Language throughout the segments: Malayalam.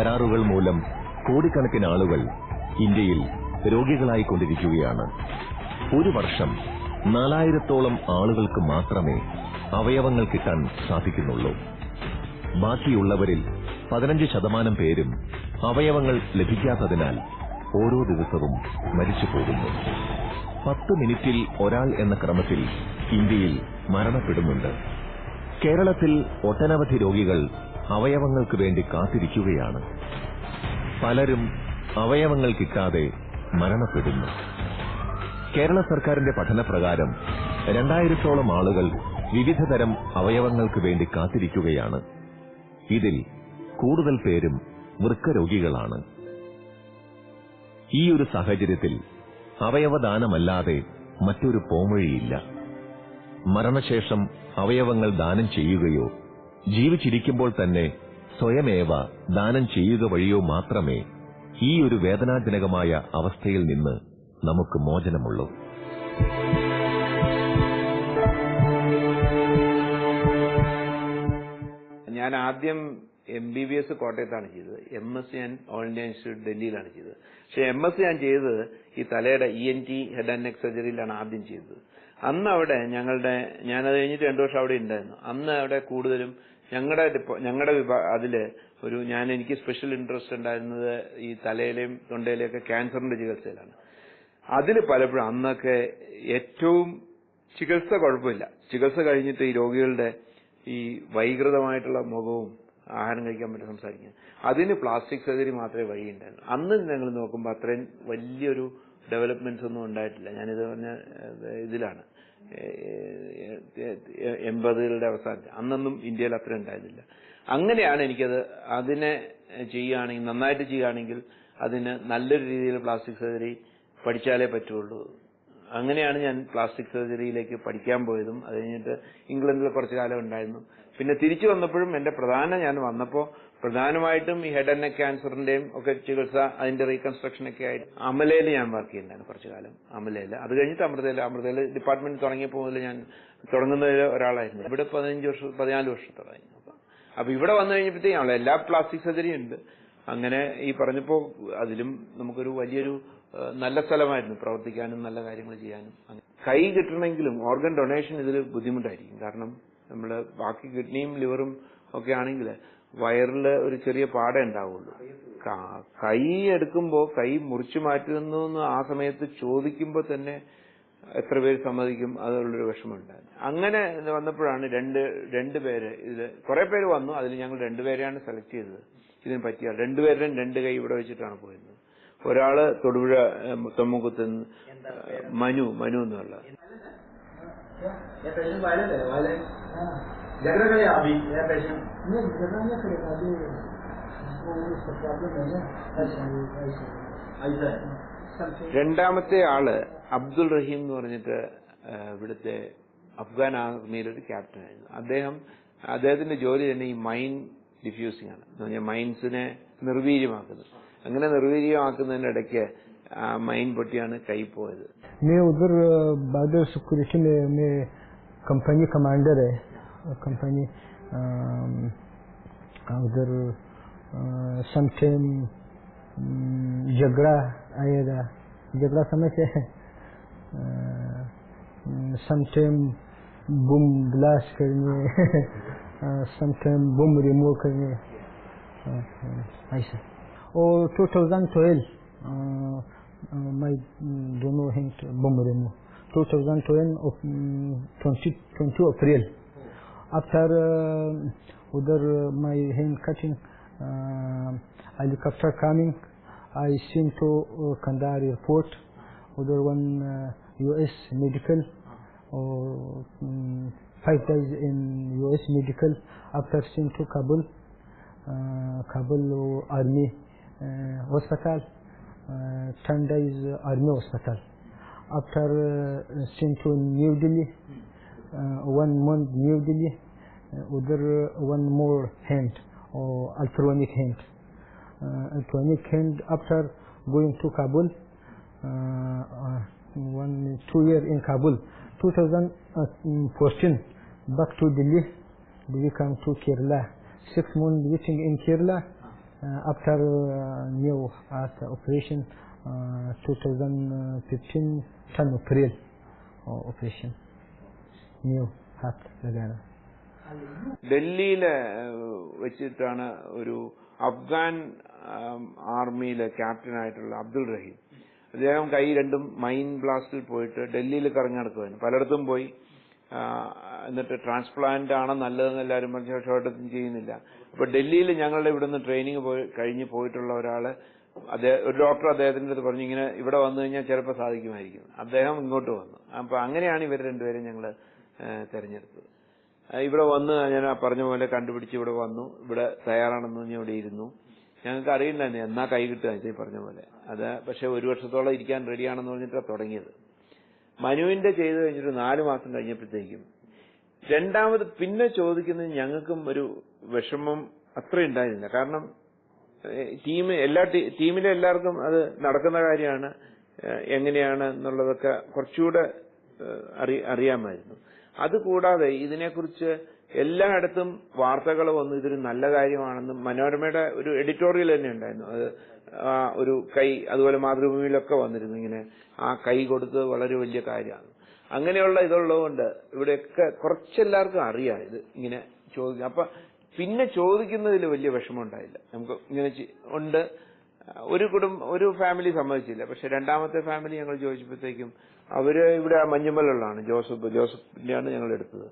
അവയവ തകരാറുകൾ മൂലം കോടിക്കണക്കിന് ആളുകൾ ഇന്ത്യയിൽ രോഗികളായിക്കൊണ്ടിരിക്കുകയാണ്. ഒരു വർഷം നാലായിരത്തോളം ആളുകൾക്ക് മാത്രമേ അവയവങ്ങൾ കിട്ടാൻ സാധിക്കുന്നുള്ളൂ. ബാക്കിയുള്ളവരിൽ പതിനഞ്ച് ശതമാനം പേരും അവയവങ്ങൾ ലഭിക്കാത്തതിനാൽ ഓരോ ദിവസവും മരിച്ചു പോകുന്നു. പത്ത് മിനിറ്റിൽ ഒരാൾ എന്ന ക്രമത്തിൽ ഇന്ത്യയിൽ മരണപ്പെടുന്നുണ്ട്. കേരളത്തിൽ ഒട്ടനവധി രോഗികൾ അവയവങ്ങൾക്ക് വേണ്ടി കാത്തിരിക്കുകയാണ്. പലരും അവയവങ്ങൾ കിട്ടാതെ മരണപ്പെടുന്നു. കേരള സർക്കാരിന്റെ പഠനപ്രകാരം രണ്ടായിരത്തോളം ആളുകൾ വിവിധതരം അവയവങ്ങൾക്ക് വേണ്ടി കാത്തിരിക്കുകയാണ്. ഇതിൽ കൂടുതൽ പേരും വൃക്കരോഗികളാണ്. ഈ ഒരു സാഹചര്യത്തിൽ അവയവദാനമല്ലാതെ മറ്റൊരു പോംവഴിയില്ല. മരണശേഷം അവയവങ്ങൾ ദാനം ചെയ്യുകയോ ജീവിച്ചിരിക്കുമ്പോൾ തന്നെ സ്വയമേവ ദാനം ചെയ്യുക വഴിയോ മാത്രമേ ഈ ഒരു വേദനാജനകമായ അവസ്ഥയിൽ നിന്ന് നമുക്ക് മോചനമുള്ളൂ. ഞാൻ ആദ്യം എം ബി ബി എസ് കോട്ടയത്താണ് ചെയ്തത്. എം എസ് സി ഞാൻ ഓൾ ഇന്ത്യ ഇൻസ്റ്റിറ്റ്യൂട്ട് ഡൽഹിയിലാണ് ചെയ്തത്. പക്ഷെ എം എസ് സി ഞാൻ ചെയ്തത് ഈ തലയുടെ E N T head and neck സർജറിയിലാണ് ആദ്യം ചെയ്തത്. അന്ന് അവിടെ ഞങ്ങളുടെ ഞാനത് കഴിഞ്ഞിട്ട് രണ്ടു വർഷം അവിടെ ഉണ്ടായിരുന്നു. അന്ന് അവിടെ കൂടുതലും ഞങ്ങളുടെ ഞങ്ങളുടെ വിഭാ അതിൽ ഒരു ഞാൻ എനിക്ക് സ്പെഷ്യൽ ഇൻട്രസ്റ്റ് ഉണ്ടായിരുന്നത് ഈ തലയിലെയും തൊണ്ടയിലെയും ഒക്കെ ക്യാൻസറിന്റെ ചികിത്സയിലാണ്. അതിൽ പലപ്പോഴും അന്നൊക്കെ ഏറ്റവും ചികിത്സ കുഴപ്പമില്ല. ചികിത്സ കഴിഞ്ഞിട്ട് ഈ രോഗികളുടെ ഈ വൈകൃതമായിട്ടുള്ള മുഖവും ആഹാരം കഴിക്കാൻ പറ്റി സംസാരിക്കുന്നത് അതിന് പ്ലാസ്റ്റിക് സർജറി മാത്രമേ വഴിയുണ്ടായിരുന്നു അന്ന് ഞങ്ങൾ നോക്കുമ്പോൾ അത്രയും വലിയൊരു ഡെവലപ്മെന്റ്സ് ഒന്നും ഉണ്ടായിട്ടില്ല. ഞാനിത് പറഞ്ഞ ഇതിലാണ്. എൺപതുകളുടെ അവസാനം. അന്നൊന്നും ഇന്ത്യയിൽ അത്ര ഉണ്ടായിരുന്നില്ല. അങ്ങനെയാണ് എനിക്കത് അതിനെ ചെയ്യുകയാണെങ്കിൽ നന്നായിട്ട് ചെയ്യുകയാണെങ്കിൽ അതിന് നല്ലൊരു രീതിയിൽ പ്ലാസ്റ്റിക് സർജറി പഠിച്ചാലേ പറ്റുള്ളൂ. അങ്ങനെയാണ് ഞാൻ പ്ലാസ്റ്റിക് സർജറിയിലേക്ക് പഠിക്കാൻ പോയതും അത് കഴിഞ്ഞിട്ട് ഇംഗ്ലണ്ടിൽ കുറച്ചു കാലം ഉണ്ടായിരുന്നു. പിന്നെ തിരിച്ചു വന്നപ്പോഴും എന്റെ പ്രധാന ഞാൻ വന്നപ്പോൾ പ്രധാനമായിട്ടും ഈ ഹെഡ് ആൻഡ് നെക്ക് ക്യാൻസറിന്റെയും ഒക്കെ ചികിത്സ അതിന്റെ റീകൺസ്ട്രക്ഷൻ ഒക്കെ ആയിട്ട് അമലയിൽ ഞാൻ വർക്ക് ചെയ്യുന്നുണ്ടായിരുന്നു കുറച്ചു കാലം അമലയിൽ അത് കഴിഞ്ഞിട്ട് അമൃതയിൽ അമൃതയിൽ ഡിപ്പാർട്ട്മെന്റ് തുടങ്ങിയപ്പോൾ മുതൽ ഞാൻ തുടങ്ങുന്നതിൽ ഒരാളായിരുന്നു. ഇവിടെ പതിനഞ്ച് വർഷം പതിനാല് വർഷത്തോളായി അപ്പൊ ഇവിടെ വന്നു കഴിഞ്ഞപ്പോഴത്തേക്കും എല്ലാ പ്ലാസ്റ്റിക് സർജറിയും ഉണ്ട്. അങ്ങനെ ഈ പറഞ്ഞപ്പോ അതിലും നമുക്കൊരു വലിയൊരു നല്ല സ്ഥലമായിരുന്നു പ്രവർത്തിക്കാനും നല്ല കാര്യങ്ങൾ ചെയ്യാനും. കൈ കിട്ടണമെങ്കിലും ഓർഗൻ ഡൊണേഷൻ ഇതിൽ ബുദ്ധിമുട്ടായിരിക്കും. കാരണം നമ്മൾ ബാക്കി കിഡ്നിയും ലിവറും ഒക്കെ ആണെങ്കിൽ വയറിൽ ഒരു ചെറിയ പാടേ ഉണ്ടാവുള്ളൂ കൈ എടുക്കുമ്പോൾ കൈ മുറിച്ചു മാറ്റുന്നു എന്ന് ആ സമയത്ത് ചോദിക്കുമ്പോൾ തന്നെ എത്ര പേര് സമ്മതിക്കും അതുള്ളൊരു വിഷമമുണ്ടായിരുന്നു അങ്ങനെ വന്നപ്പോഴാണ് രണ്ട് രണ്ട് പേര് ഇത് കുറെ പേര് വന്നു അതിൽ ഞങ്ങൾ രണ്ടുപേരെയാണ് സെലക്ട് ചെയ്തത് ഇതിന് പറ്റിയ രണ്ടുപേരുടെയും രണ്ട് കൈ ഇവിടെ വെച്ചിട്ടാണ് പോയിരുന്നത് ഒരാൾ തൊടുപുഴ തൊമ്മക്കുത്ത് മനു മനു എന്നുള്ള ये पेशेंट वायलेंट है वायलेंट झगड़ा करे अभी ये पेशेंट नहीं झगड़ा नहीं करेगा अभी वो उसका प्रॉब्लम है ना ऐसा ऐसा ऐसा है समथिंग രണ്ടാമത്തെ ആള് അബ്ദുൾ റഹീം എന്ന് പറഞ്ഞിട്ട് ഏഹ്, ഇവിടുത്തെ അഫ്ഗാൻ ആർമിയിലെ ഒരു ക്യാപ്റ്റൻ ആയിരുന്നു അദ്ദേഹം അദ്ദേഹത്തിന്റെ ജോലി തന്നെ ഈ മൈൻ ഡിഫ്യൂസിംഗ് ആണ് എന്ന് പറഞ്ഞാൽ മൈൻസിനെ നിർവീര്യമാക്കുന്നത് അങ്ങനെ നിർവീര്യമാക്കുന്നതിന്റെ ഇടയ്ക്ക് ആ മൈൻ പൊട്ടിയാണ് കൈ പോയത് मैं उधर बॉर्डर सिक्योरिटी में मैं कंपनी कमांडर है company um, other uh, sometime جګړه آیا ده جګړه سمه چې سمټیم بم بلاس کرنی. سمټیم بم ریمو کرنی. ایسا. او 2012 my don't know hint bom remo 2012 of 20, 20 April after uh, other uh, my hand cutting uh, helicopter coming I sent to uh, Kandahar airport other one uh, US medical or um, five days in US medical after sent to Kabul uh, Kabul army uh, hospital uh, 10 days uh, army hospital. After uh, sent to New Delhi uh, one month New Delhi uh, other uh, one more hand or electronic hand. Uh, electronic hand after going to Kabul uh, uh, one two years in Kabul. 2014 back to Delhi. We come to Kerala. Six months waiting in Kerala uh, after uh, new heart operation, uh, 2015, 10 April uh, operation, new heart ലഗാന ഡൽഹിയിൽ വെച്ചിട്ടാണ് ഒരു അഫ്ഗാൻ ആർമിയിലെ ക്യാപ്റ്റനായിട്ടുള്ള അബ്ദുൾ റഹീം. അദ്ദേഹം കൈ രണ്ടും മൈൻ ബ്ലാസ്റ്റിൽ പോയിട്ട് ഡൽഹിയിൽ കറങ്ങി പലയിടത്തും പോയി എന്നിട്ട് ട്രാൻസ്പ്ലാന്റ് ആണ് നല്ലതെന്ന് എല്ലാവരും പറഞ്ഞു പക്ഷെ ഒരിടത്തും ചെയ്യുന്നില്ല. അപ്പൊ ഡൽഹിയിൽ ഞങ്ങളുടെ ഇവിടുന്ന് ട്രെയിനിങ് പോയി കഴിഞ്ഞ് പോയിട്ടുള്ള ഒരാൾ ഒരു ഡോക്ടർ അദ്ദേഹത്തിന്റെ അടുത്ത് പറഞ്ഞു ഇങ്ങനെ ഇവിടെ വന്നു കഴിഞ്ഞാൽ ചിലപ്പോൾ സാധിക്കുമായിരിക്കും. അദ്ദേഹം ഇങ്ങോട്ട് വന്നു. അപ്പൊ അങ്ങനെയാണ് ഇവർ രണ്ടുപേരും ഞങ്ങൾ തെരഞ്ഞെടുത്തത്. ഇവിടെ വന്ന് ഞാൻ ആ പറഞ്ഞ പോലെ കണ്ടുപിടിച്ച് ഇവിടെ വന്നു. ഇവിടെ തയ്യാറാണെന്ന് ഞാൻ ഇവിടെ ഇരുന്നു. ഞങ്ങൾക്ക് അറിയില്ലായിരുന്നു എന്നാ കൈ കിട്ടുക ഈ പറഞ്ഞ പോലെ. അത് പക്ഷെ ഒരു വർഷത്തോളം ഇരിക്കാൻ റെഡിയാണെന്ന് പറഞ്ഞിട്ടാണ് തുടങ്ങിയത്. മനുവിന്റെ ചെയ്ത് കഴിഞ്ഞിട്ട് നാല് മാസം കഴിഞ്ഞപ്പോഴത്തേക്കും രണ്ടാമത് പിന്നെ ചോദിക്കുന്നത് ഞങ്ങൾക്കും ഒരു വിഷമം അത്ര ഉണ്ടായിരുന്നില്ല. കാരണം ടീം എല്ലാ ടീമിലെ എല്ലാവർക്കും അത് നടക്കുന്ന കാര്യമാണ് എങ്ങനെയാണ് എന്നുള്ളതൊക്കെ കുറച്ചുകൂടെ അറിയാമായിരുന്നു. അതുകൂടാതെ ഇതിനെക്കുറിച്ച് എല്ലായിടത്തും വാർത്തകൾ വന്നു ഇതൊരു നല്ല കാര്യമാണെന്നും മനോരമയുടെ ഒരു എഡിറ്റോറിയൽ തന്നെ ഉണ്ടായിരുന്നു. അത് ഒരു കൈ അതുപോലെ മാതൃഭൂമിയിലൊക്കെ വന്നിരുന്നു. ഇങ്ങനെ ആ കൈ കൊടുത്ത് വളരെ വലിയ കാര്യമാണ്. അങ്ങനെയുള്ള ഇതുള്ളതുകൊണ്ട് ഇവിടെയൊക്കെ കുറച്ചെല്ലാവർക്കും അറിയാം ഇത് ഇങ്ങനെ ചോദിക്കും. അപ്പൊ പിന്നെ ചോദിക്കുന്നതിൽ വലിയ വിഷമം ഉണ്ടായില്ല. നമുക്ക് ഇങ്ങനെ ഉണ്ട്. ഒരു കുടുംബ ഒരു ഫാമിലി സമ്മതിച്ചില്ല. പക്ഷെ രണ്ടാമത്തെ ഫാമിലി ഞങ്ങൾ ചോദിച്ചപ്പോഴത്തേക്കും അവർ ഇവിടെ മഞ്ഞുമലുള്ളതാണ് ജോസഫ് ജോസഫിന്റെയാണ് ഞങ്ങൾ എടുത്തത്.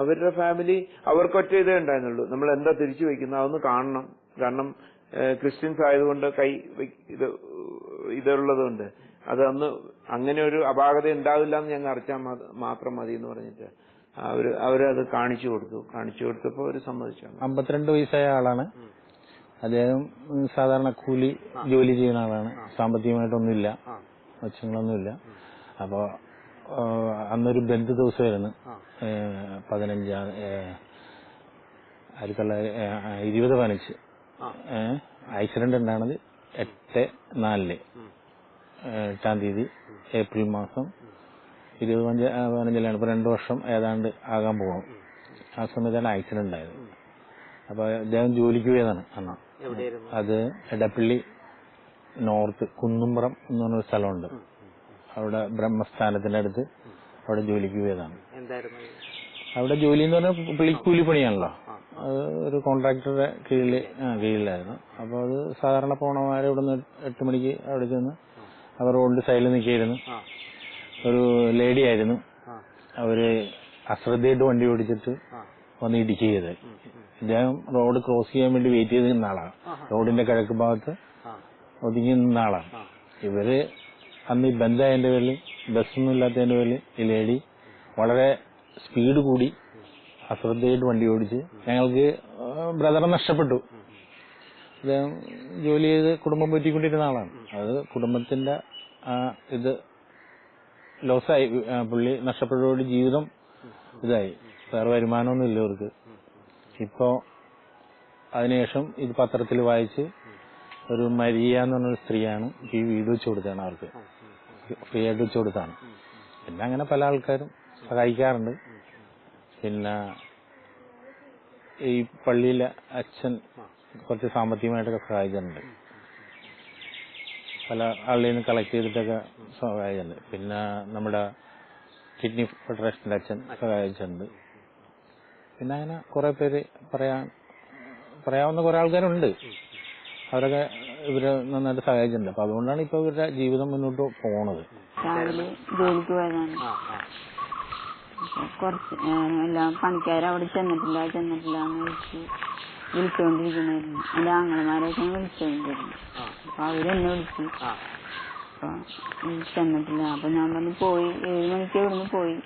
അവരുടെ ഫാമിലി അവർക്കൊറ്റ ഇതേ ഉണ്ടായിരുന്നുള്ളൂ. നമ്മൾ എന്താ തിരിച്ചു വെക്കുന്നത് അതൊന്ന് കാണണം. കാരണം ക്രിസ്ത്യൻസ് ആയതുകൊണ്ട് കൈ ഇത് ഇതുള്ളതുകൊണ്ട്. അന്ന് അങ്ങനെ ഒരു അപാകത ഉണ്ടാവില്ല എന്ന് ഞങ്ങൾ അറിച്ചാൽ മാത്രം മതി എന്ന് പറഞ്ഞിട്ട് അവർ അവരത് കാണിച്ചു കൊടുത്തു. കാണിച്ചു കൊടുത്തപ്പോ അവർ സമ്മതിച്ചാണ് അമ്പത്തിരണ്ട് വയസ്സായ ആളാണ്. അദ്ദേഹം സാധാരണ കൂലി ജോലി ചെയ്യുന്ന ആളാണ്. സാമ്പത്തികമായിട്ടൊന്നുമില്ല. മെച്ചങ്ങളൊന്നുമില്ല അപ്പോ അന്നൊരു ബന്ധു ദിവസമായിരുന്നു. പതിനഞ്ചാം ആയിരത്തി തൊള്ളായിരത്തി ഇരുപത് പതിനഞ്ച്. ആക്സിഡന്റ് ഉണ്ടാണത് എട്ട് നാലിൽ. എട്ടാം തീയതി ഏപ്രിൽ മാസം ഇരുപത് പഞ്ച പതിനഞ്ചിലാണ്. ഇപ്പൊ രണ്ടു വർഷം ഏതാണ്ട് ആകാൻ പോകും ആ സമയത്താണ് ആക്സിഡന്റ് ഉണ്ടായത്. അപ്പൊ അദ്ദേഹം ജോലിക്ക് പോയതാണ് അന്ന്. അത് എടപ്പള്ളി നോർത്ത് കുന്നുംപുറം എന്ന് പറഞ്ഞൊരു സ്ഥലമുണ്ട്. അവിടെ ബ്രഹ്മസ്ഥാനത്തിന്റെ അടുത്ത് അവിടെ ജോലിക്ക് പോയതാണ്. അവിടെ ജോലി എന്ന് പറഞ്ഞാൽ പുള്ളി കൂലിപ്പണിയാണല്ലോ അത് ഒരു കോൺട്രാക്ടറുടെ കീഴിൽ ആ, കീഴിലായിരുന്നു. അപ്പൊ അത് സാധാരണ പോണമാരെ ഇവിടെ നിന്ന് എട്ട് മണിക്ക് അവിടെ ചെന്ന് അവർ റോഡിന്റെ സൈഡിൽ നിൽക്കായിരുന്നു ഒരു ലേഡി ആയിരുന്നു. അവർ അശ്രദ്ധയായിട്ട് വണ്ടി ഓടിച്ചിട്ട് വന്ന് ഇടിക്കുക ചെയ്തത്. ഇദ്ദേഹം റോഡ് ക്രോസ് ചെയ്യാൻ വേണ്ടി വെയിറ്റ് ചെയ്ത് നിന്ന ആളാണ് റോഡിന്റെ കിഴക്ക് ഭാഗത്ത് ഒതുങ്ങി നിന്ന ആളാണ് ഇവർ അന്ന് ഈ ബന്ധായതിന്റെ പേരിൽ ബസ്സൊന്നും ഇല്ലാത്തതിന്റെ പേരിൽ ഈ ലേഡി വളരെ സ്പീഡ് കൂടി അശ്രദ്ധയായിട്ട് വണ്ടി ഓടിച്ച് ഞങ്ങൾക്ക് ബ്രദറെ നഷ്ടപ്പെട്ടു. അദ്ദേഹം ജോലി ചെയ്ത് കുടുംബം പറ്റിക്കൊണ്ടിരുന്ന ആളാണ്. അത് കുടുംബത്തിന്റെ ഇത് ലോസായി. പുള്ളി നഷ്ടപ്പെട്ടതോട് ജീവിതം ഇതായി. വേറെ വരുമാനമൊന്നും ഇല്ല ഇപ്പോ അതിനുശേഷം ഇത് പത്രത്തിൽ വായിച്ച് ഒരു മരിയ എന്ന് പറഞ്ഞൊരു സ്ത്രീയാണ് ഈ വീട് വെച്ച് കൊടുത്താണ് അവർക്ക്. ഫ്രീ ആയിട്ട് വെച്ച് കൊടുത്താണ്. പിന്നെ അങ്ങനെ പല ആൾക്കാരും സഹായിക്കാറുണ്ട്. പിന്നെ ഈ പള്ളിയിലെ അച്ഛൻ കുറച്ച് സാമ്പത്തികമായിട്ടൊക്കെ സഹായിച്ചിട്ടുണ്ട്. പല ആളുകളിൽ നിന്ന് കളക്ട് ചെയ്തിട്ടൊക്കെ സഹായിച്ചിട്ടുണ്ട്. പിന്നെ നമ്മുടെ കിഡ്നി ഫെഡറേഷന്റെ അച്ഛൻ സഹായിച്ചിട്ടുണ്ട്. പിന്നെ അങ്ങനെ കുറെ പേര് പറയാൻ പറയാവുന്ന കുറെ ആൾക്കാരുണ്ട്. അവരൊക്കെ ഇവർ നന്നായിട്ട് സഹായിച്ചിട്ടുണ്ട്. അപ്പൊ അതുകൊണ്ടാണ് ഇപ്പൊ ഇവരുടെ ജീവിതം മുന്നോട്ട് പോണത്. രാവിലെ ജോലിക്ക് പോയതാണ്. അപ്പൊ കുറച്ച് എല്ലാം പണിക്കാർ അവിടെ ചെന്നിട്ടില്ല ചെന്നിട്ടില്ല എന്ന് വിളിച്ച് വിളിച്ചുകൊണ്ടിരിക്കണായിരുന്നു എന്റെ ആങ്ങളമാരെയൊക്കെ വിളിച്ചുകൊണ്ടിരുന്നു അപ്പൊ അവരെന്നെ വിളിച്ചു. അപ്പൊ ചെന്നിട്ടില്ല. അപ്പൊ ഞാൻ പറഞ്ഞു പോയി ഏഴ് മണിക്ക് ഇവിടുന്ന് പോയി.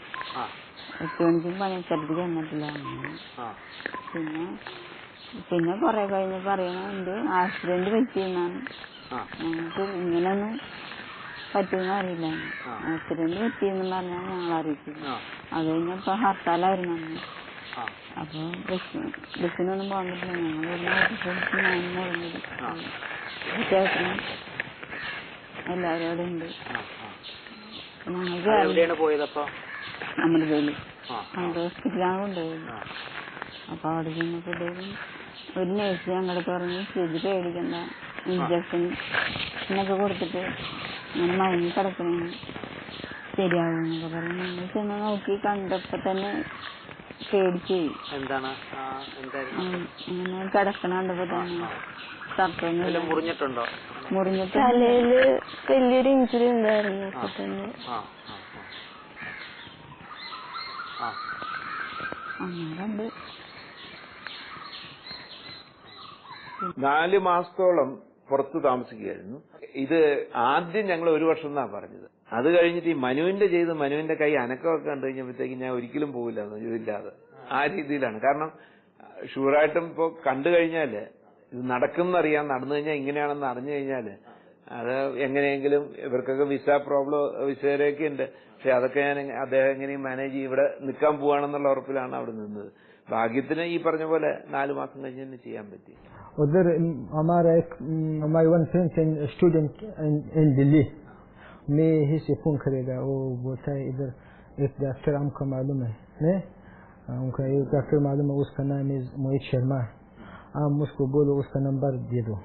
എട്ട് മണിക്ക് പണിസ്ഥലത്ത് ചെന്നിട്ടില്ല. പിന്നെ പിന്നെ കൊറേ കഴിഞ്ഞ് പറയണുണ്ട് ആക്സിഡന്റ് പറ്റിയെന്നാണ്. ഞങ്ങൾക്ക് ഇങ്ങനൊന്നും പറ്റുമെന്ന് അറിയില്ല. ആക്സിഡന്റ് പറ്റിയെന്ന് പറഞ്ഞാൽ ഞങ്ങൾ അറിയിച്ചു അത് കഴിഞ്ഞപ്പോ ഹർത്താലായിരുന്നു അന്ന്. അപ്പൊ ബസ് ബസ്സിനൊന്നും പോകാൻ പറ്റില്ല. ഞങ്ങൾ ഞാൻ മുടങ്ങിയത് ചേട്ടനും എല്ലാവരും അവിടെ ഉണ്ട്. ഞങ്ങൾക്ക് അമൃതയിൽ അമൃത ഹോസ്പിറ്റലാണ് കൊണ്ടുപോയത്. അപ്പൊ അവിടെ ചെന്നപ്പോഴത്തേക്കും ഒരു നേഴ്സ് ഞങ്ങളെ പറഞ്ഞു ഇത് പേടിക്കണ്ട ഇഞ്ചക്ഷൻ എന്നൊക്കെ കൊടുത്തിട്ട് ഇങ്ങനെ മയങ്ങി കിടക്കണേ ശരിയാവുമെന്നൊക്കെ പറഞ്ഞു. ഞങ്ങൾ ചെന്ന് നോക്കി കണ്ടപ്പോ തന്നെ പേടിച്ചു ഇങ്ങനെ എന്താണ്? ആ, എന്തായിരുന്നു? ഉം, അങ്ങനെ കിടക്കണ കണ്ടപ്പോ തന്നെ മുറിഞ്ഞിട്ടുണ്ടോ? മുറിഞ്ഞിട്ട് തലയിൽ വലിയൊരു ഇഞ്ചുറി ഉണ്ടായിരുന്നു. അപ്പൊ തന്നെ ആ ആ, ആ. ആ. അങ്ങനെ കണ്ട്. നാല് മാസത്തോളം പുറത്ത് താമസിക്കുകയായിരുന്നു. ഇത് ആദ്യം ഞങ്ങൾ ഒരു വർഷം എന്നാ പറഞ്ഞത്. അത് കഴിഞ്ഞിട്ട് ഈ മനുവിന്റെ ചെയ്ത് മനുവിന്റെ കൈ അനക്കമൊക്കെ കണ്ടു കഴിഞ്ഞപ്പോഴത്തേക്ക് ഞാൻ ഒരിക്കലും പോവില്ല ഇതില്ലാതെ. ആ രീതിയിലാണ്. കാരണം ഷുവറായിട്ടും ഇപ്പോൾ കണ്ടു കഴിഞ്ഞാൽ ഇത് നടക്കുന്നറിയാം നടന്നു കഴിഞ്ഞാൽ ഇങ്ങനെയാണെന്ന് അറിഞ്ഞു കഴിഞ്ഞാൽ അത് എങ്ങനെയെങ്കിലും ഇവർക്കൊക്കെ വിസ പ്രോബ്ലം വിസയിലൊക്കെ ഉണ്ട് പക്ഷെ അതൊക്കെ ഞാൻ അദ്ദേഹം എങ്ങനെയും മാനേജ് ചെയ്യും ഇവിടെ നിൽക്കാൻ പോവാണെന്നുള്ള ഉറപ്പിലാണ് അവിടെ നിന്നത്. ഭാഗ്യത്തിന് ഈ പറഞ്ഞ പോലെ നാലു മാസം കഴിഞ്ഞ് തന്നെ ചെയ്യാൻ പറ്റി उधर हमारा एक हमारे one friend student in Delhi में ही से फोन करेगा वो बोलता है इधर एक डॉक्टर हमको मालूम है ने उनका एक डॉक्टर मालूम है उसका नाम है मोहित शर्मा हम उसको बोलो उसका नंबर दे दो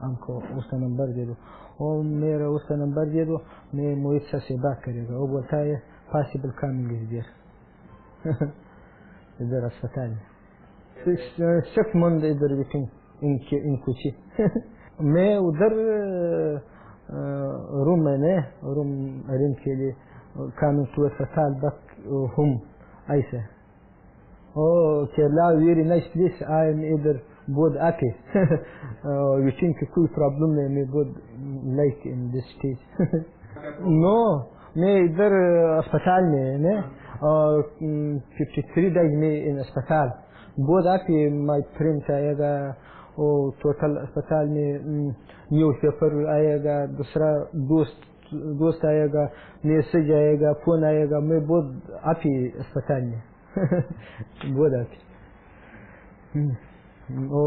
हमको उसका नंबर दे दो और मेरा उसका नंबर दे दो मैं मोहित सर से बात करेगा वो बोलता है possible coming is there الدراسة تانية chaque monde est derrière une, une couture mais ودر رومانه روم رين كيلي كانوا توفى طالبك هم أيسه o që la vjeri në shlis a e në idër bod ake ju qinë kë kuj problem me me bod lejk në dështis no मैं इधर अस्पताल में है और फिफ्टी थ्री डेज़ में इन अस्पताल। बहुत आके माई फ्रेंड आएगा वो टोटल अस्पताल में न्यूज़ पेपर आएगा, दूसरा दोस्त दोस्त आएगा मैसेज आएगा फ़ोन आएगा, मैं बहुत आती अस्पताल में। बहुत आती वो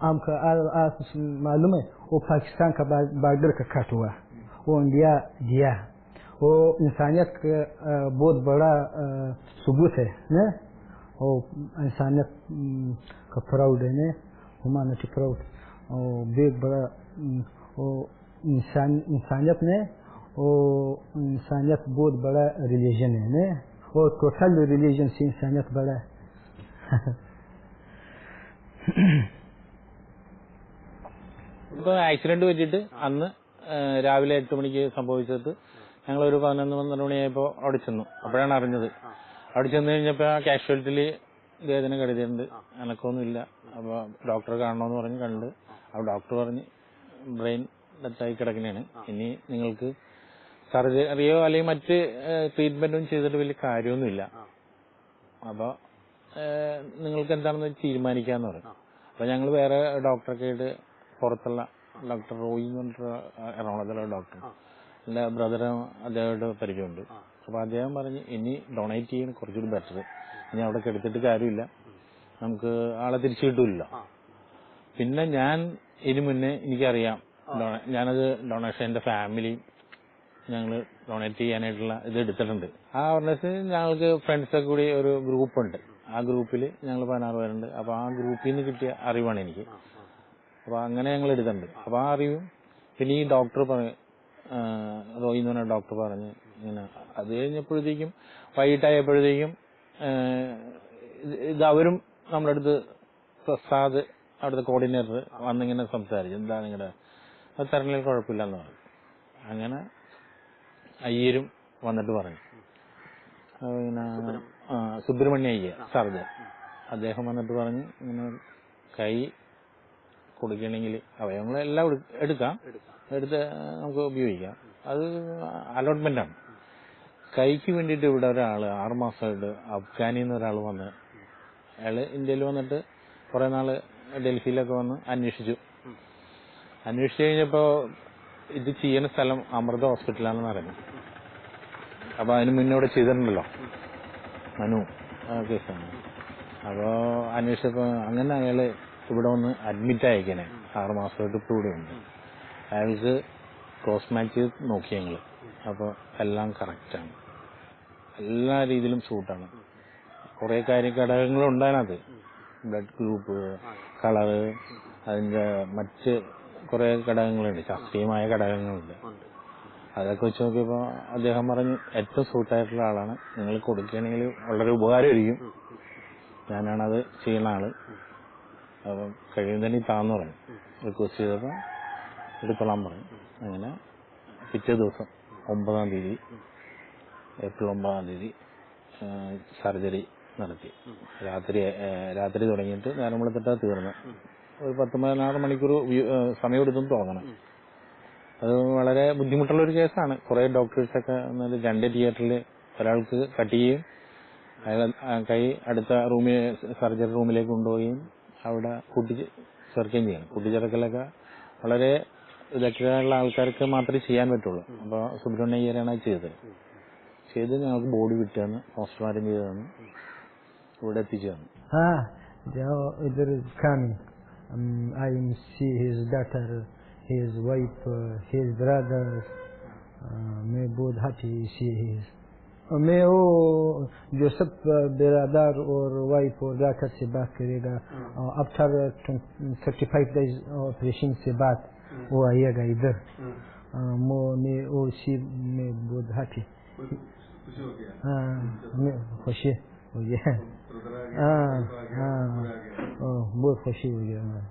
हमका आप मालूम है, वो पाकिस्तान का बॉर्डर का कट हुआ, वो इंडिया दिया। वो इंसानियत का बहुत बड़ा सबूत है, ने? वो इंसानियत का प्राउड है ने ह्यूमैनिटी प्राउड और बहुत बड़ा वो इंसान इंसानियत ने वो इंसानियत बहुत बड़ा रिलीजन है ने वो टोटल रिलीजन से इंसानियत बड़ा है ഇപ്പൊ ആക്സിഡന്റ് പറ്റിയിട്ട് അന്ന് ആ, രാവിലെ എട്ട് മണിക്ക് സംഭവിച്ചത് ഞങ്ങൾ ഒരു പതിനൊന്ന് പന്ത്രണ്ട് മണിയായപ്പോ അവിടെ ചെന്നു അപ്പോഴാണ് അറിഞ്ഞത് അവിടെ ചെന്ന് കഴിഞ്ഞപ്പോ ആ കാഷ്വാലിറ്റിയിൽ വേദന കരുതിയിട്ടുണ്ട് എനക്കൊന്നുമില്ല അപ്പൊ ഡോക്ടറെ കാണണമെന്ന് പറഞ്ഞ് കണ്ട് അപ്പൊ ഡോക്ടർ പറഞ്ഞ് ബ്രെയിൻ ഡെത്തായി കിടക്കുന്നതാണ് ഇനി നിങ്ങൾക്ക് സർജറിയോ അല്ലെങ്കിൽ മറ്റ് ട്രീറ്റ്മെന്റും ചെയ്തിട്ട് വലിയ കാര്യമൊന്നുമില്ല. അപ്പൊ നിങ്ങൾക്ക് എന്താണെന്ന് തീരുമാനിക്കാന്ന് പറഞ്ഞു അപ്പൊ ഞങ്ങൾ വേറെ ഡോക്ടറൊക്കെ ആയിട്ട് പുറത്തുള്ള ഡോക്ടർ റോയി എന്ന് പറഞ്ഞിട്ടുള്ള എറണാകുളത്തുള്ള ഡോക്ടർ. എന്റെ ബ്രദറും അദ്ദേഹമായിട്ട് പരിചയമുണ്ട്. അപ്പൊ അദ്ദേഹം പറഞ്ഞ് ഇനി ഡൊണേറ്റ് ചെയ്യാൻ കുറച്ചുകൂടി ബെറ്റർ ഇനി അവിടെ കെടുത്തിട്ട് കാര്യമില്ല. നമുക്ക് ആളെ തിരിച്ചു കിട്ടൂല പിന്നെ ഞാൻ ഇതിനു മുന്നേ എനിക്കറിയാം ഡൊണ- ഞാനത് ഡൊണേഷൻ എന്റെ ഫാമിലി ഞങ്ങൾ ഡൊണേറ്റ് ചെയ്യാനായിട്ടുള്ള ഇത് എടുത്തിട്ടുണ്ട്. ആ അവയർനെസ് ഞങ്ങൾക്ക് ഫ്രണ്ട്സൊക്കെ കൂടി ഒരു ഗ്രൂപ്പ് ഉണ്ട് ആ ഗ്രൂപ്പിൽ ഞങ്ങൾ പതിനാറ് പേരുണ്ട്. അപ്പൊ ആ ഗ്രൂപ്പിൽ നിന്ന് കിട്ടിയ അറിവാണ് എനിക്ക്. അപ്പൊ അങ്ങനെ ഞങ്ങൾ എടുത്തിട്ടുണ്ട്. അപ്പൊ ആ അറിവും പിന്നെ ഈ ഡോക്ടർ പറഞ്ഞു റോയി എന്ന് പറഞ്ഞ ഡോക്ടർ പറഞ്ഞ് ഇങ്ങനെ അത് കഴിഞ്ഞപ്പോഴത്തേക്കും വൈകിട്ടായപ്പോഴത്തേക്കും ഇത് അവരും നമ്മുടെ അടുത്ത് പ്രസാദ് അവിടുത്തെ കോർഡിനേറ്റർ വന്നിങ്ങനെ സംസാരിച്ചു എന്താണ് നിങ്ങളുടെ അത് തരണിൽ കുഴപ്പമില്ലെന്ന് പറഞ്ഞു. അങ്ങനെ അയ്യരും വന്നിട്ട് പറഞ്ഞു. ഇങ്ങനെ സുബ്രഹ്മണ്യ അയ്യർ സർജൻ. അദ്ദേഹം വന്നിട്ട് പറഞ്ഞു ഇങ്ങനെ കൈ കൊടുക്കണമെങ്കിൽ അവയവങ്ങൾ എല്ലാം എടുക്കാം. എടുത്ത് നമുക്ക് ഉപയോഗിക്കാം. അത് അലോട്ട്മെന്റ് ആണ്. കൈക്ക് വേണ്ടിയിട്ട് ഇവിടെ ഒരാൾ ആറുമാസമായിട്ട് അഫ്ഗാനിൽ നിന്ന് ഒരാൾ വന്ന് അയാൾ ഇന്ത്യയിൽ വന്നിട്ട് കുറെ നാൾ ഡൽഹിയിലൊക്കെ വന്ന് അന്വേഷിച്ചു. അന്വേഷിച്ചു കഴിഞ്ഞപ്പോ ഇത് ചെയ്യുന്ന സ്ഥലം അമൃത ഹോസ്പിറ്റലാണെന്ന് അറിഞ്ഞു അപ്പൊ അതിന് മുന്നേ ചെയ്തിട്ടുണ്ടല്ലോ. മനു കേസാണ്. അപ്പോ അന്വേഷിച്ചപ്പോ അങ്ങനെ അയാൾ ഇവിടെ ഒന്ന് അഡ്മിറ്റ് ആയിക്കണേ ആറ് മാസമായിട്ട് ഇപ്പൊ ഇവിടെ ഉണ്ട്. അയാൾക്ക് ക്രോസ് മാച്ച് നോക്കി ഞങ്ങൾ അപ്പോൾ എല്ലാം കറക്റ്റാണ് എല്ലാ രീതിയിലും സൂട്ടാണ് കുറേ കാര്യ ഘടകങ്ങളുണ്ട് അതിനകത്ത് ബ്ലഡ് ഗ്രൂപ്പ് കളറ് അതിന്റെ മറ്റ് കുറേ ഘടകങ്ങളുണ്ട്. ശാസ്ത്രീയമായ ഘടകങ്ങളുണ്ട്. അതൊക്കെ വെച്ച് നോക്കിയപ്പോൾ അദ്ദേഹം പറഞ്ഞു ഏറ്റവും സൂട്ടായിട്ടുള്ള ആളാണ്. നിങ്ങൾ കൊടുക്കുകയാണെങ്കിൽ വളരെ ഉപകാരമായിരിക്കും. ഞാനാണത് ചെയ്യുന്ന ആൾ. അപ്പം കഴിയുന്നതിന് താന്ന് പറഞ്ഞു. റിക്വസ്റ്റ് ചെയ്തപ്പോൾ എടുത്തോളാൻ പറഞ്ഞു. അങ്ങനെ പിറ്റേ ദിവസം ഒമ്പതാം തീയതി ഏപ്രിൽ ഒമ്പതാം തീയതി സർജറി നടത്തി. രാത്രി രാത്രി തുടങ്ങിയിട്ട് നേരം വെളുത്തിട്ടാ തീർന്നു. ഒരു പത്ത് പതിനാറ് മണിക്കൂർ വ്യ- ആ, സമയമെടുത്തും തുടങ്ങണം അത് വളരെ ബുദ്ധിമുട്ടുള്ള ഒരു കേസാണ്. കുറെ ഡോക്ടേഴ്സൊക്കെ രണ്ട് തിയേറ്ററിൽ ഒരാൾക്ക് കട്ട് ചെയ്യും അയാൾ കൈ അടുത്ത റൂമിൽ സർജറി റൂമിലേക്ക് കൊണ്ടുപോവുകയും അവിടെ കൂട്ടി ചേർക്കുകയും ചെയ്യണം. കൂട്ടിച്ചേർക്കലൊക്കെ വളരെ വിദഗ്ധരായുള്ള ആൾക്കാർക്ക് മാത്രമേ ചെയ്യാൻ പറ്റുള്ളൂ. അപ്പോൾ സുബ്രഹ്മണ്യ അയ്യരാണ് ചെയ്തത്. ചെയ്ത് ഞങ്ങൾക്ക് ബോഡി വിട്ടു തന്നു പോസ്റ്റ്മോർട്ടം ചെയ്തു തന്നു. Would that be German? Ah, there is coming. Um, I see his daughter, his wife, his brother. मैं बहुत happy see his. मैं वो जो सब ब्रदर और वाइफ और डॉक्टर से बात करेगा after thirty five days operation से बात वो आएगा इधर मैं वो सी मैं बहुत हाथी हाँ मैं खुशी हो गया हाँ, हाँ। बहुत खुशी हो। गया मैं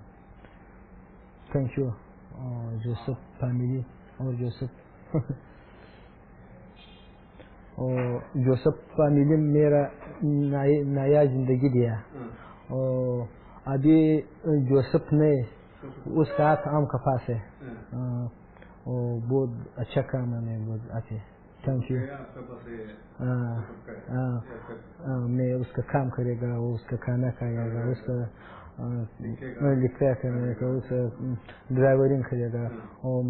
थैंक यू और जो सब फैमिली और जो सब और जो सब फैमिली मेरा नया ज़िंदगी दिया। हाँ। और अभी जो सबने उसका हाथ आम का है और बहुत अच्छा काम है बहुत अच्छे। थैंक यू आपका पास ये हाँ, हाँ, हाँ, मैं उसका काम करेगा वो उसका खाना खाएगा उसका हाँ, लिखा करेगा उसका ड्राइवरिंग करेगा और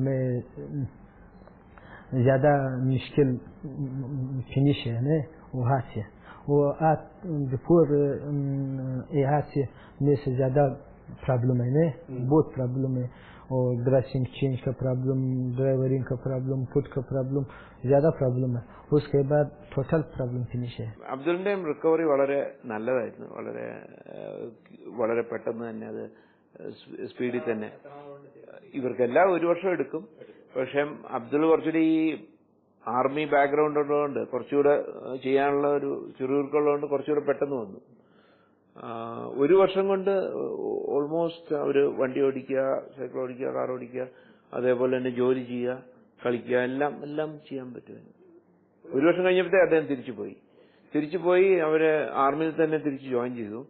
मैं ज्यादा मुश्किल फिनिश है ना वो हाथ से वो हाथ बिफोर ये हाथ से मेरे से ज्यादा प्रॉब्लम है ना बहुत प्रॉब्लम है और ड्रेसिंग चेंज का प्रॉब्लम ड्राइवरिंग का प्रॉब्लम फुट का प्रॉब्लम ज्यादा प्रॉब्लम है उसके बाद टोटल प्रॉब्लम फिनिश है അബ്ദുലിന്റെയും റിക്കവറി വളരെ നല്ലതായിരുന്നു വളരെ ഏഹ്, വളരെ പെട്ടെന്ന് തന്നെ അത് സ് സ്പീഡിൽ തന്നെ ഇവർക്കെല്ലാം ഒരു വർഷം എടുക്കും പക്ഷെ അബ്ദുൾ കുറച്ചുകൂടി ഈ ആർമി ബാക്ക്ഗ്രൗണ്ട് ഉള്ളതുകൊണ്ട് കുറച്ചുകൂടെ ഏഹ്, ചെയ്യാനുള്ള ഒരു ചുരുക്കമുള്ളതുകൊണ്ട് കുറച്ചുകൂടെ പെട്ടെന്ന് വന്നു ആ, ഒരു വർഷം കൊണ്ട് ഓൾമോസ്റ്റ് അവർ വണ്ടി ഓടിക്കുക സൈക്കിൾ ഓടിക്കുക കാർ ഓടിക്കുക അതേപോലെ തന്നെ ജോലി ചെയ്യുക കളിക്കുക എല്ലാം എല്ലാം ചെയ്യാൻ പറ്റുമായിരുന്നു ഒരു വർഷം കഴിഞ്ഞപ്പോഴത്തെ അദ്ദേഹം തിരിച്ചു പോയി. തിരിച്ചു പോയി അവർ ആർമിയിൽ തന്നെ തിരിച്ച് ജോയിൻ ചെയ്തു.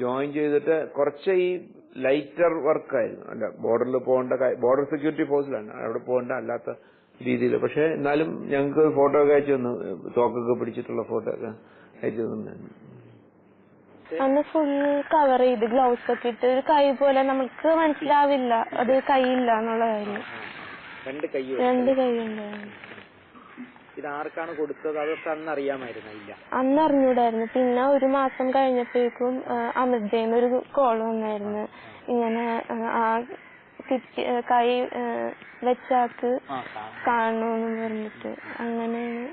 ജോയിൻ ചെയ്തിട്ട് കുറച്ച് ഈ ലൈറ്റർ വർക്കായിരുന്നു. അല്ല ബോർഡറിൽ പോകേണ്ട ബോർഡർ സെക്യൂരിറ്റി ഫോഴ്സിലാണ് അവിടെ പോകേണ്ട അല്ലാത്ത രീതിയിൽ. പക്ഷെ എന്നാലും ഞങ്ങൾക്ക് ഫോട്ടോ ഒക്കെ അയച്ചു തന്നു. തോക്കൊക്കെ പിടിച്ചിട്ടുള്ള ഫോട്ടോ ഒക്കെ അയച്ചു തന്നു. അന്ന് ഫുൾ കവർ ചെയ്ത് ഗ്ലൗസ് ഒക്കെ ഇട്ട് ഒരു കൈ പോലെ നമുക്ക് മനസ്സിലാവില്ല. അത് കൈയില്ല എന്നുള്ള കാര്യം. രണ്ട് കൈ രണ്ട് കൈ ഉണ്ടായിരുന്നു ഇത് ആർക്കാണ് കൊടുത്തത്? അതൊക്കെ അന്ന് അറിഞ്ഞൂടായിരുന്നു. പിന്നെ ഒരു മാസം കഴിഞ്ഞപ്പോഴേക്കും അമൃതയിൽ ഒരു കോൾ വന്നായിരുന്നു. ഇങ്ങനെ ആ, കൈ വെച്ചാക്ക് കാണണമെന്ന് പറഞ്ഞിട്ട്. അങ്ങനെയാണ്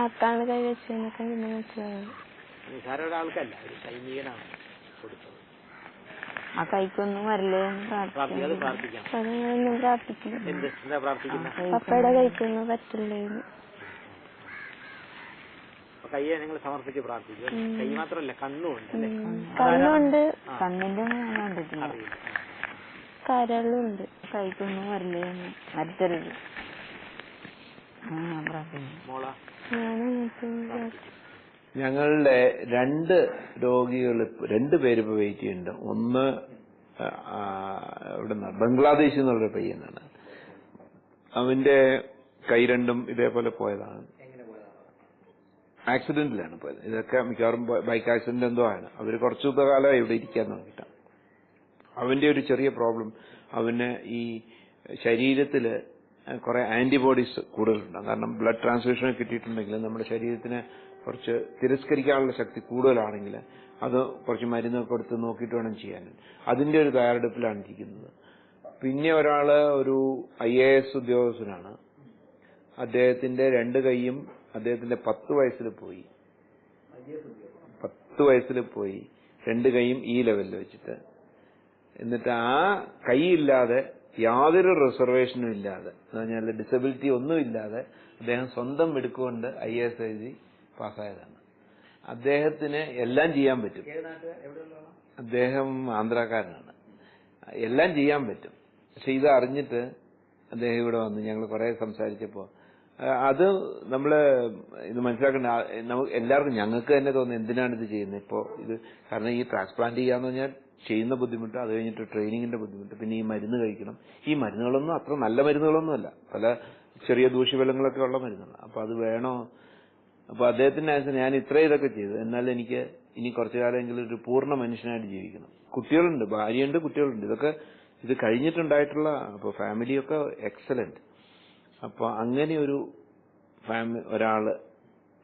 ആർക്കാണ് കൈ വെച്ചതെന്നൊക്കെ പിന്നെ മനസ്സിലായത് നിസാര ഒരാൾക്കല്ല ഒരു സൈനികനാണ് കൊടുത്തത്. ആ കൈക്കൊന്നും വരല്ലേ എന്ന് പ്രാർത്ഥി അത് പ്രാർത്ഥിക്കുന്നു പ്രാർത്ഥിക്കാം. അത് ഞാനൊന്നും പ്രാർത്ഥിക്കുന്നു എന്ത് എന്താ പ്രാർത്ഥിക്കുന്നത് പപ്പയുടെ കൈക്കൊന്നും പറ്റില്ലേന്ന് കയ്യെ നിങ്ങൾ സമർപ്പിച്ച് പ്രാർത്ഥിക്കും അല്ലേ? കൈ മാത്രമല്ല കണ്ണുണ്ട്. കണ്ണുണ്ട് കണ്ണിന്റെ ഞാൻ കരളുണ്ട്. കൈക്കൊന്നും വരല്ലേ മറ്റൊരു ഞാൻ മോള ഞാനങ്ങനത്തെ ഞങ്ങളുടെ രണ്ട് രോഗികൾ രണ്ട് പേര് ഇപ്പൊ വെയിറ്റ് ചെയ്യുന്നുണ്ട്. ഒന്ന് ഇവിടുന്ന് ബംഗ്ലാദേശിൽ നിന്നുള്ളൊരു പയ്യനാണ്. അവന്റെ കൈ രണ്ടും ഇതേപോലെ പോയതാണ്. ആക്സിഡന്റിലാണ് പോയത്. ഇതൊക്കെ മിക്കവാറും ബൈക്ക് ആക്സിഡന്റ് എന്തോ ആണ്. അവർ കുറച്ചു കാലം ഇവിടെ ഇരിക്കാൻ നോക്കിയിട്ടാണ് അവന്റെ ഒരു ചെറിയ പ്രോബ്ലം അവന് ഈ ശരീരത്തിൽ കുറെ ആന്റിബോഡീസ് കൂടുതലുണ്ടാകും. കാരണം ബ്ലഡ് ട്രാൻസ്ഫ്യൂഷൻ കിട്ടിയിട്ടുണ്ടെങ്കിൽ നമ്മുടെ ശരീരത്തിന് കുറച്ച് തിരസ്കരിക്കാനുള്ള ശക്തി കൂടുതലാണെങ്കിൽ അത് കുറച്ച് മരുന്നൊക്കെ എടുത്ത് നോക്കിയിട്ട് വേണം ചെയ്യാൻ. അതിന്റെ ഒരു തയ്യാറെടുപ്പിലാണ് ഇരിക്കുന്നത്. പിന്നെ ഒരാൾ ഒരു ഐ എ എസ് ഉദ്യോഗസ്ഥനാണ്. അദ്ദേഹത്തിന്റെ രണ്ട് കൈയും അദ്ദേഹത്തിന്റെ പത്ത് വയസ്സിൽ പോയി. പത്ത് വയസ്സിൽ പോയി. രണ്ട് കൈയും ഈ ലെവലിൽ വെച്ചിട്ട്. എന്നിട്ട് ആ കൈയില്ലാതെ യാതൊരു റിസർവേഷനും ഇല്ലാതെ എന്ന് പറഞ്ഞാൽ ഡിസബിലിറ്റി ഒന്നും ഇല്ലാതെ അദ്ദേഹം സ്വന്തം എടുക്കുകൊണ്ട് ഐ എസ് എഴുതി പാസ്സായതാണ്. അദ്ദേഹത്തിന് എല്ലാം ചെയ്യാൻ പറ്റും. അദ്ദേഹം ആന്ധ്രാക്കാരനാണ്. എല്ലാം ചെയ്യാൻ പറ്റും. പക്ഷെ ഇത് അറിഞ്ഞിട്ട് അദ്ദേഹം ഇവിടെ വന്ന് ഞങ്ങൾ കുറെ സംസാരിച്ചപ്പോ അത് നമ്മൾ ഇത് മനസ്സിലാക്കേണ്ട നമുക്ക് എല്ലാവർക്കും ഞങ്ങൾക്ക് തന്നെ തോന്നുന്നു എന്തിനാണ് ഇത് ചെയ്യുന്നത് ഇപ്പോ ഇത് കാരണം ഈ ട്രാൻസ്പ്ലാന്റ് ചെയ്യാന്ന് പറഞ്ഞാൽ ചെയ്യുന്ന ബുദ്ധിമുട്ട് അത് കഴിഞ്ഞിട്ട് ട്രെയിനിങ്ങിന്റെ ബുദ്ധിമുട്ട് പിന്നെ ഈ മരുന്ന് കഴിക്കണം. ഈ മരുന്നുകളൊന്നും അത്ര നല്ല മരുന്നുകളൊന്നുമല്ല. പല ചെറിയ ദൂഷ്യഫലങ്ങളൊക്കെ ഉള്ള മരുന്നുകളാണ് അപ്പൊ അത് വേണോ അപ്പൊ അദ്ദേഹത്തിന്റെ അനുസരിച്ച് ഞാൻ ഇത്രയും ഇതൊക്കെ ചെയ്തു. എന്നാൽ എനിക്ക് ഇനി കുറച്ചു കാലമെങ്കിലും ഒരു പൂർണ മനുഷ്യനായിട്ട് ജീവിക്കണം. കുട്ടികളുണ്ട് ഭാര്യയുണ്ട് കുട്ടികളുണ്ട്. ഇതൊക്കെ ഇത് കഴിഞ്ഞിട്ടുണ്ടായിട്ടുള്ള അപ്പൊ ഫാമിലിയൊക്കെ എക്സലന്റ് അപ്പൊ അങ്ങനെ ഒരു ഫാമിലി ഒരാൾ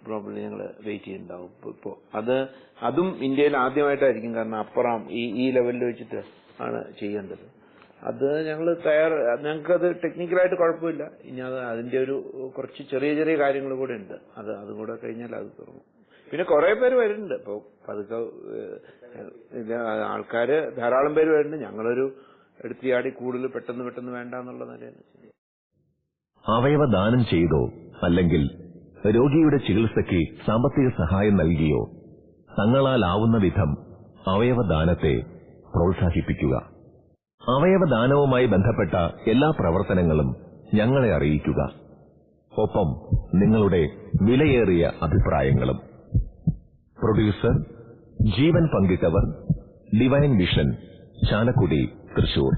പ്രോബ്ലം ഞങ്ങൾ വെയിറ്റ് ചെയ്യുന്നുണ്ടാവും ഇപ്പൊ- ഇപ്പോ അത് അതും ഇന്ത്യയിൽ ആദ്യമായിട്ടായിരിക്കും. കാരണം അപ്പുറം ഈ ഈ ലെവലിൽ വെച്ചിട്ട് ആണ് ചെയ്യേണ്ടത്. അത് ഞങ്ങൾ തയ്യാർ ഞങ്ങൾക്ക് അത് ടെക്നിക്കലായിട്ട് കുഴപ്പമില്ല. ഇനി അത് അതിന്റെ ഒരു കുറച്ച് ചെറിയ ചെറിയ കാര്യങ്ങൾ കൂടെ ഉണ്ട്. അത് അതും കൂടെ കഴിഞ്ഞാൽ അത് തുറന്നു പിന്നെ കുറെ പേര് വരുന്നുണ്ട്. ഇപ്പൊ പതുക്കെ ആൾക്കാര് ധാരാളം പേര് വരുന്നുണ്ട്. ഞങ്ങളൊരു എടുത്തിയാടി കൂടുതൽ പെട്ടെന്ന് പെട്ടെന്ന് വേണ്ട എന്നുള്ള നിലയാണ് അവയവ ദാനം ചെയ്തോ അല്ലെങ്കിൽ രോഗിയുടെ ചികിത്സയ്ക്ക് സാമ്പത്തിക സഹായം നൽകിയോ തങ്ങളാലാവുന്ന വിധം അവയവദാനത്തെ പ്രോത്സാഹിപ്പിക്കുക. അവയവദാനവുമായി ബന്ധപ്പെട്ട എല്ലാ പ്രവർത്തനങ്ങളും ഞങ്ങളെ അറിയിക്കുക. ഒപ്പം നിങ്ങളുടെ വിലയേറിയ അഭിപ്രായങ്ങളും. പ്രൊഡ്യൂസർ ജീവൻ പങ്കിട്ടവർ ഡിവൈൻ വിഷൻ ചാലക്കുടി തൃശൂർ.